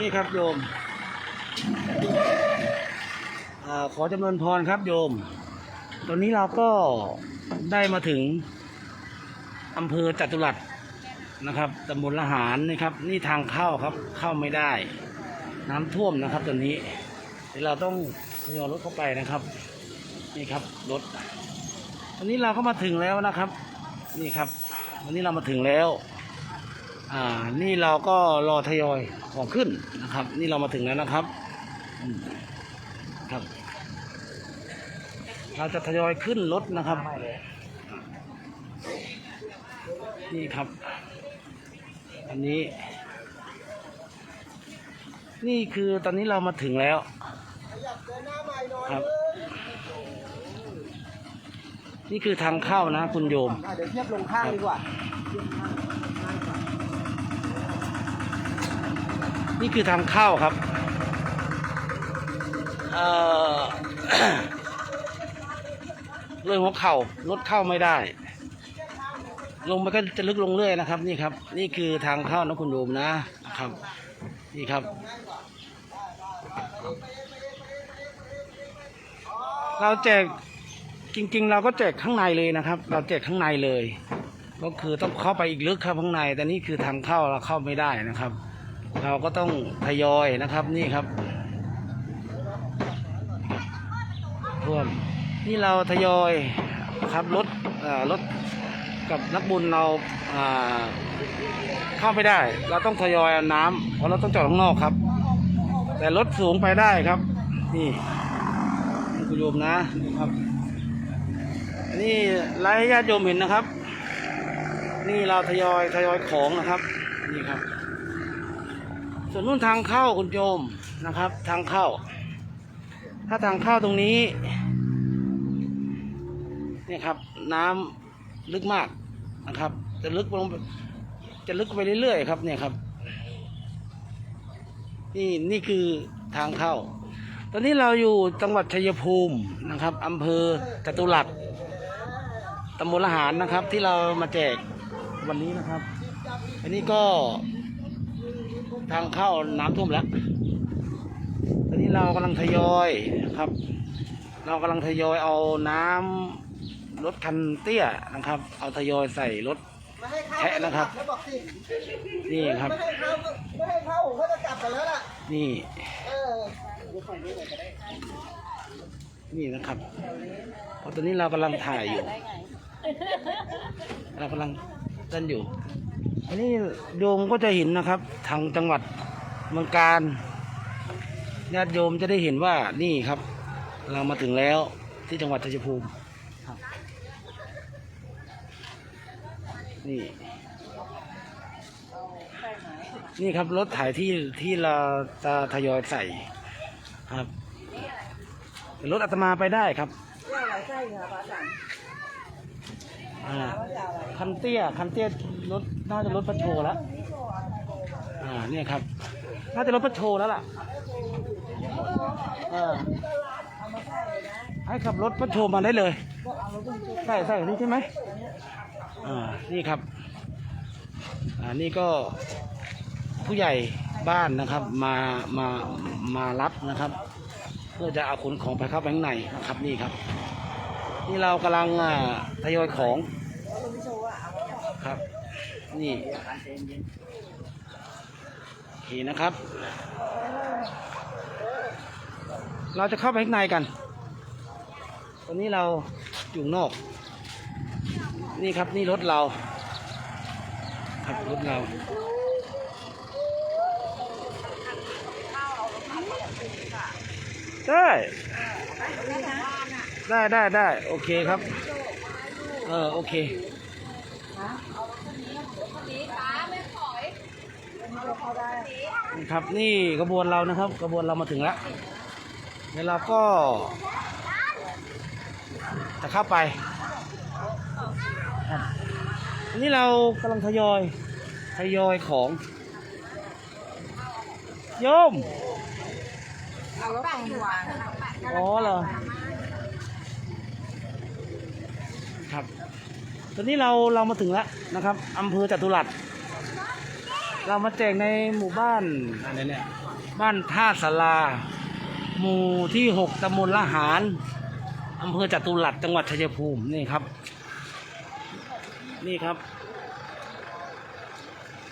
นี่ครับโยมอขอจำนวนพรครับโยม ตอนนี้เราก็ได้มาถึงอำเภอจตุรัสนะครับตำบลละหารนะครับ นี่ทางเข้าครับเข้าไม่ได้ น้ำท่วมนะครับตอนนี้เดี๋ยวเราต้องทยอยรถเข้าไปนะครับ นี่ครับรถวันนี้เราก็มาถึงแล้วนะครับ นี่ครับ วันนี้เรามาถึงแล้ว อ่า นี่เราก็รอทยอยของขึ้นนะครับ นี่เรามาถึงแล้วนะครับอืมครับ เราจะทยอยขึ้นรถนะครับ นี่ครับ อันนี้ นี่คือตอนนี้เรามาถึงแล้วครับนี่คือทางเข้านะ คุณโยมอะเดี๋ยวเทียบลงข้างดีกว่า นี่คือทางเข้าครับเอ่อเลยหัวเข่ารถเข้าไม่ได้ ลงไปก็จะลึกลงเรื่อยนะครับ นี่ครับ นี่คือทางเข้านะคุณโยมนะครับ นี่ครับ เราแจกจริง ๆ เราก็แจกข้างในเลยนะครับ เราแจกข้างในเลย ก็คือต้องเข้าไปอีกลึกครับข้างในแต่นี่คือทางเข้าเราเข้าไม่ได้นะครับ เราก็ต้องทยอยนะครับนี่ครับท่วมนี่เราทยอยครับรถเอ่อรถกับนักบุญเราอ่าเข้าไม่ได้ เราต้องทยอยน้ำเพราะเราต้องจอดข้างนอกครับ แต่รถสูงไปได้ครับ นี่คุณโยมนะครับ นี่ไลฟ์ให้ญาติโยมเห็นนะครับ นี่เราทยอยทยอยของนะครับ นี่ครับ ส่วนนู่นทางเข้าคุณโยมนะครับ ทางเข้า ถ้าทางเข้าตรงนี้เนี่ยครับ น้ำลึกมากนะครับ จะลึกลงไปจะลึกไปเรื่อยๆครับเนี่ยครับ นี่นี่คือทางเข้า ตอนนี้เราอยู่จังหวัดชัยภูมินะครับอำเภอจตุรัสตำบลละหารนะครับ ที่เรามาแจกวันนี้นะครับ อันนี้ก็ ทางเข้าน้ำท่วมแล้ว ตอนนี้เรากำลังทยอยครับ เรากำลังทยอยเอาน้ำรถคันเตี้ยนะครับ เอาทยอยใส่รถไม่ให้เข้าแทะนะครับ นี่ครับไม่ให้เข้าไม่ให้เข้าผมก็จะกลับกันแล้วล่ะ นี่ เออนี่นะครับ เพราะตอนนี้เรากำลังถ่ายอยู่ เรากำลัง เต้นอยู่ อันนี้โยมก็จะเห็นนะครับ ทางจังหวัดเมืองการญาติโยมจะได้เห็นว่านี่ครับ เรามาถึงแล้วที่จังหวัดชัยภูมิครับนี่นี่ครับรถถ่ายที่ที่เราจะทยอยใส่ครับรถอาตมาไปได้ครับเรื่ อ่าคันเตี้ยคันเตี้ยรถน่าจะรถพัชโชแล้วอ่าเนี่ยครับ น่าจะรถพัชโชแล้วล่ะเออให้ขับรถพัชโชมาได้เลยใช่ใช่นี่ใช่ไหมอ่านี่ครับอ่านี่ก็ผู้ใหญ่บ้านนะครับมามามารับนะครับ เพื่อจะเอาขนของไปเข้าไปข้างในนะครับนี่ครับ นี่เรากำลังอ่าทยอยของ ครับ นี่โอเคนะครับ เราจะเข้าไปข้างในกัน ตอนนี้เราอยู่นอก นี่ครับนี่รถเรา ครับรถเราได้ได้ได้ได้โอเคครับ เออ โอเค ครับนี่กระบวนเรานะครับกระบวนเรามาถึงแล้วเดี๋ยวเราก็จะเข้าไปครับอันนี้เรากำลังทยอยทยอยของโยมเอาแล้วฝั่งวางอ๋อเหรอครับต อนนี้เราเรามาถึงแล้วนะครับอำเภอจตุรัสเรามาแจกในหมู่บ้านอะไรเนี่ยบ้านท่าสาราหมู่ที่หกตำบลละหารอำเภอจตุรัสจังหวัดชัยภูมินี่ครับ นี่ครับ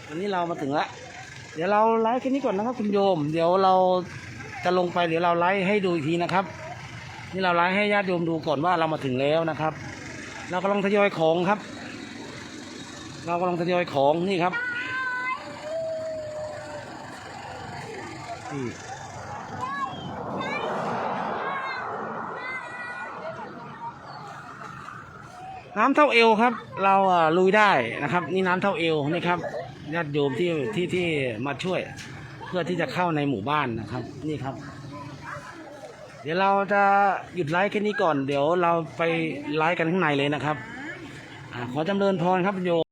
วันนี้เรามาถึงละเดี๋ยวเราไลฟ์แค่นี้ก่อนนะครับคุณโยม เดี๋ยวเราจะลงไปเดี๋ยวเราไลฟ์ให้ดูอีกทีนะครับ นี่เราไลฟ์ให้ญาติโยมดูก่อนว่าเรามาถึงแล้วนะครับ เรากำลังทยอยของครับ เรากำลังทยอยของนี่ครับนี่น้ำเท่าเอวครับ เราลุยได้นะครับ นี่น้ำเท่าเอวนี่ครับญาติโยมที่ที่ที่มาช่วย เพื่อที่จะเข้าในหมู่บ้านนะครับ นี่ครับ ดี๋ยวเราจะหยุดไลฟ์แค่นี้ก่อน เดี๋ยวเราไปไลฟ์กันข้างในเลยนะครับอขอจำเริญพรครับโย